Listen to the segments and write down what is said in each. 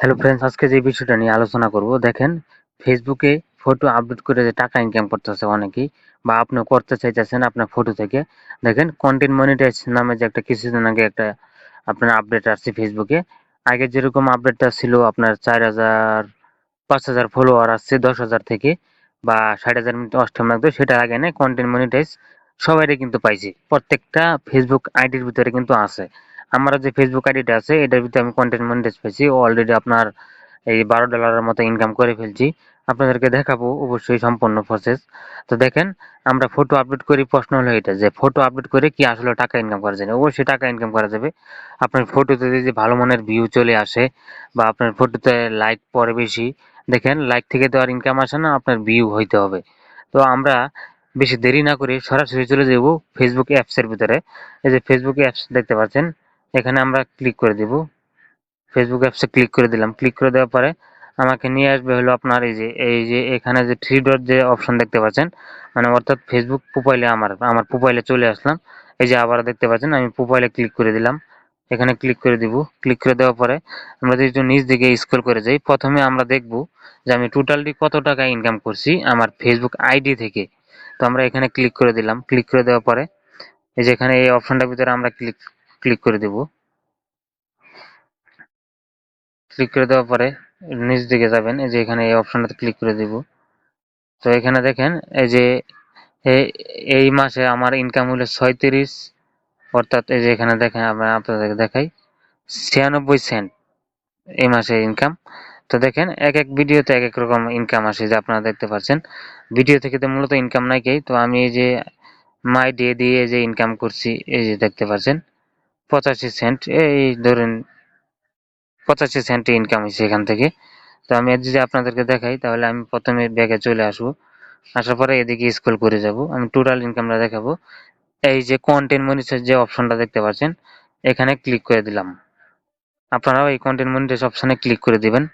Hello friends আজকে যে বিষয়টা নিয়ে আলোচনা করব, দেখেন ফেসবুকে ফটো আপলোড করে যে টাকা ইনকাম করতেছে অনেকেই বা আপনি করতে চাইতেছেন আপনার ফটো থেকে। দেখেন কন্টেন্ট মনিটাইজ নামে যে একটা কিছুদিন আগে একটা আপনার আপডেট আসছে ফেসবুকে আগে যেরকম আপডেটটা ছিল আপনার চার হাজার, পাঁচ হাজার ফলোয়ার আসছে দশ হাজার থেকে বা ষাট হাজার মিনিট অষ্টম লাগতো সেটা আগে নেই কন্টেন্ট মনিটাইজ সবাইরে কিন্তু পাইছি। প্রত্যেকটা ফেসবুক আইডির ভিতরে কিন্তু আছে। আমার যে ফেসবুক আইডিটা আছে, এটার ভিতরে আমি কন্টেন্ট মনিটাইজ পেয়েছি অলরেডি আপনার এই বারো ডলারের মতো ইনকাম করে ফেলছি। আপনাদেরকে দেখাবো অবশ্যই সম্পূর্ণ প্রসেস তো দেখেন, আমরা ফটো আপলোড করি, প্রশ্ন হলো এটা যে ফটো আপলোড করে কি আসলে টাকা ইনকাম করা যায় অবশ্যই টাকা ইনকাম করা যাবে। আপনার ফটোতে যদি ভালো মনের ভিউ চলে আসে বা আপনার ফটোতে লাইক পরে বেশি, দেখেন লাইক থেকে তো আর ইনকাম আসে না, আপনার ভিউ হইতে হবে। তো আমরা বেশি দেরি না করে সরাসরি চলে যাব ফেসবুক অ্যাপসের ভিতরে। এই যে ফেসবুক অ্যাপস দেখতে পাচ্ছেন এখানে আমরা ক্লিক করে দিব। ফেসবুক অ্যাপসে ক্লিক করে দিলাম। ক্লিক করে দেওয়ার পরে আমাকে নিয়ে আসবে হলো আপনার এই যে এই যে এখানে যে থ্রি ডট যে অপশন দেখতে পাচ্ছেন মানে অর্থাৎ ফেসবুক প্রোফাইলে আমার আমার প্রোফাইলে চলে আসলাম। এই যে আবার দেখতে পাচ্ছেন, আমি প্রোফাইলে ক্লিক করে দিলাম। এখানে ক্লিক করে দিব। ক্লিক করে দেওয়ার পরে আমরা যদি একটু নিচ দিকে স্ক্রল করে যাই, প্রথমে আমরা দেখব যে আমি টোটালি কত টাকা ইনকাম করছি আমার ফেসবুক আইডি থেকে। তো আমরা এখানে ক্লিক করে দিলাম। ক্লিক করে দেওয়ার পরে এই যে এখানে এই অপশনটার ভিতরে আমরা ক্লিক ক্লিক করে দেব। ক্লিক করে দেওয়ার পরে নিচ দিকে যাবেন, এই যে এখানে এই অপশনটাতে ক্লিক করে দিব। তো এখানে দেখেন, এই যে এই মাসে আমার ইনকাম হলো ছয়ত্রিশ, অর্থাৎ এই যে এখানে দেখেন আপনাদেরকে দেখাই, ছিয়ানব্বই সেন্ট এই মাসে ইনকাম তো দেখেন, এক এক ভিডিওতে এক এক রকম ইনকাম আসে যে আপনারা দেখতে পাচ্ছেন। ভিডিও থেকে তো মূলত ইনকাম নাই কেই, তো আমি এই যে মাই ডে দিয়ে যে ইনকাম করছি, এই যে দেখতে পাচ্ছেন। পঁচাশি সেন্ট এই ধরেন পঁচাশি সেন্ট ইনকাম হয়েছে এখান থেকে। তো আমি যদি আপনাদেরকে দেখাই, তাহলে আমি প্রথমে ব্যাগে চলে আসব। আসার পরে এদিকে স্কুল করে যাব। আমি টোটাল ইনকামটা দেখাবো। এই যে কন্টেন্ট মনিটাইজ যে অপশনটা দেখতে পাচ্ছেন, এখানে ক্লিক করে দিলাম। আপনারাও এই কন্টেন্ট মনিটাইজ অপশনে ক্লিক করে দিবেন।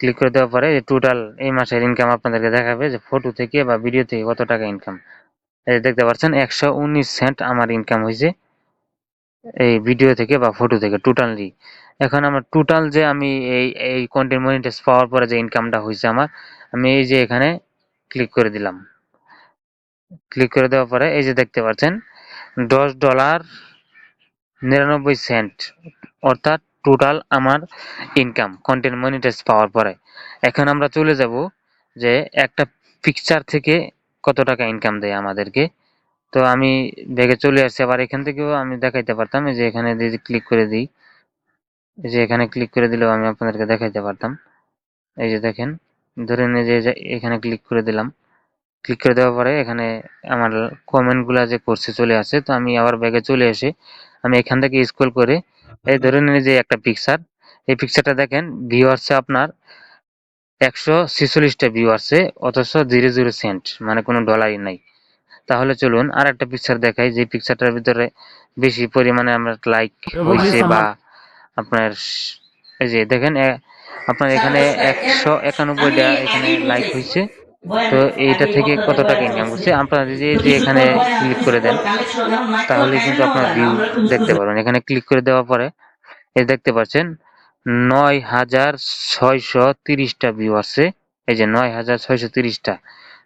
ক্লিক করে দেওয়ার পরে টোটাল এই মাসের ইনকাম আপনাদেরকে দেখাবে যে ফটো থেকে বা ভিডিও থেকে কত টাকা ইনকাম এই দেখতে পাচ্ছেন, একশো উনিশ সেন্ট আমার ইনকাম হয়েছে। এই ভিডিও থেকে বা ফটো থেকে টোটালি এখন আমার টোটাল যে আমি এই এই কন্টেন্ট মনিটাইজ পাওয়ার পরে যে ইনকামটা হয়েছে আমার, আমি এই যে এখানে ক্লিক করে দিলাম। ক্লিক করে দেওয়ার পরে এই যে দেখতে পাচ্ছেন, দশ ডলার নিরানব্বই সেন্ট অর্থাৎ টোটাল আমার ইনকাম কন্টেন্ট মনিটাইজ পাওয়ার পরে। এখন আমরা চলে যাব যে একটা পিকচার থেকে কত টাকা ইনকাম দেয় আমাদেরকে। তো আমি ব্যাগে চলে আসছি। আবার এখান থেকেও আমি দেখাইতে পারতাম, এই যে এখানে যদি ক্লিক করে দিই, এই যে এখানে ক্লিক করে দিলেও আমি আপনাদেরকে দেখাইতে পারতাম। এই যে দেখেন ধরে নিয়ে যে এখানে ক্লিক করে দিলাম। ক্লিক করে দেওয়ার পরে এখানে আমার কমেন্টগুলো যে করছে চলে আসে, তো আমি আবার ব্যাগে চলে এসে আমি এখান থেকে স্ক্রল করে, এই ধরে নিয়ে যে একটা পিকচার এই পিকচারটা দেখেন ভিউ আসছে আপনার একশো ছেচল্লিশটা ভিউ আসছে অথচ জিরো জিরো সেন্ট মানে কোনো ডলারই নাই। তাহলে চলুন আর একটা পিকচার দেখাই। যে পিকচারটার ভিতরে বেশি পরিমাণে আমরা লাইক হয়েছে বা আপনার এই যে দেখেন আপনার এখানে একশো একানব্বইটা এখানে লাইক হয়েছে। তো এইটা থেকে কত টাকা ইনকাম করছে আপনারা যদি যে এখানে ক্লিক করে দেন তাহলে কিন্তু আপনার ভিউ দেখতে পারবেন। এখানে ক্লিক করে দেওয়ার পরে এই দেখতে পাচ্ছেন নয় হাজার ছয়শো তিরিশটা ভিউ আছে। এই যে নয় হাজার ছয়শো তিরিশটা।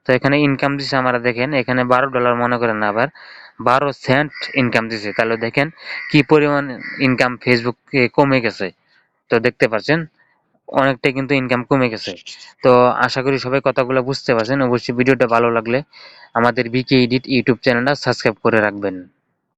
তো এখানে ইনকাম দিছে আমরা দেখেন, এখানে বারো ডলার মনে করেন আবার, বারো সেন্ট ইনকাম দিছে। তাহলে দেখেন কি পরিমাণ ইনকাম ফেসবুক কমে গেছে। তো দেখতে পাচ্ছেন, অনেকটাই কিন্তু ইনকাম কমে গেছে। তো আশা করি সবাই কথাগুলো বুঝতে পারছেন। অবশ্যই ভিডিওটা ভালো লাগলে আমাদের বিকে এডিট ইউটিউব চ্যানেলটা সাবস্ক্রাইব করে রাখবেন।